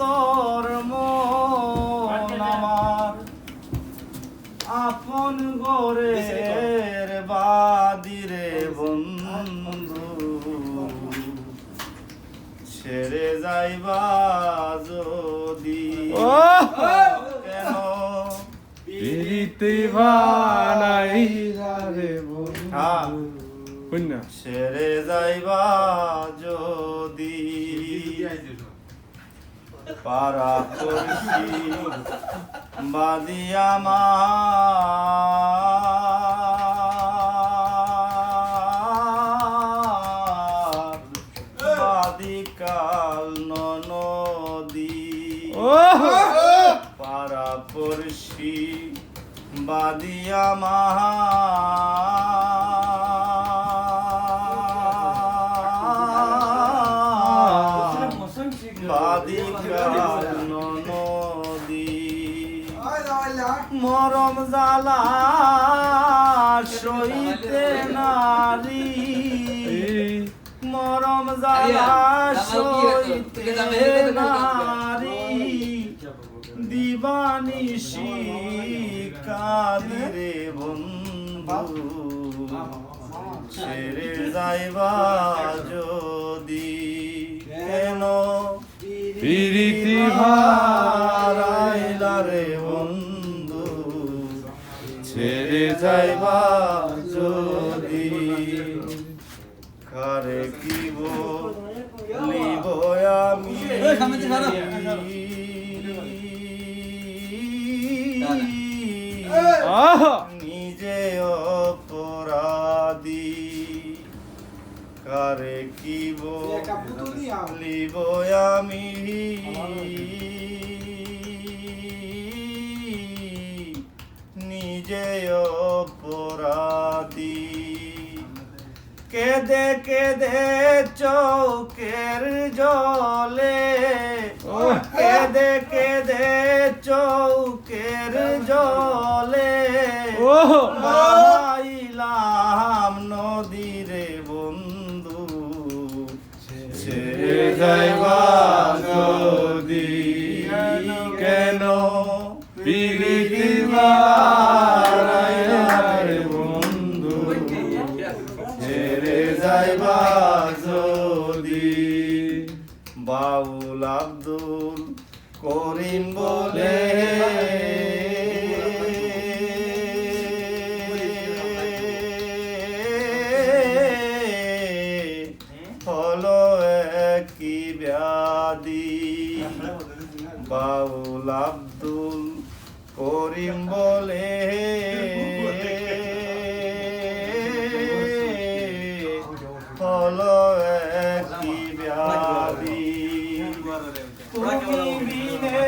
তোর মার আপন গোরের বাদিরে বন্ধু। ছেড়ে যাইবা যদি ছেড়ে যাইবা যদি পারা করছি বাদিয়া আমার বাদিকাল নদী পারা পড়শি বাদিয়া মরম জালা সইতে নারী মরম জালা সইতে নারী দিবানিশি কাদিরে বন্ধু ছেড়ে যাইবা যদি কেন পিরিতি হারাইলা রে বন্ধু ছেড়ে যাইবা যদি। কারে কিব লিব আমি? এই, কারে কিব লিব আমি? নিজে অপরাধী। কেদে কেদে চৌকের জলে। কেদে কেদে চৌকের জলে। বাহাইলাম যাইবা যদি কেন পিরিতি বন্ধু? ছেড়ে যাইবা যদি বাউল আব্দুল করিম বলে। ব্যাধি। বাউল আব্দুল করিম বলে হলো ব্যাধি। তুমি বিনে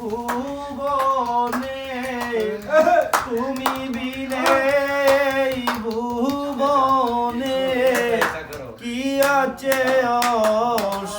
ভুবনে তুমি বিনে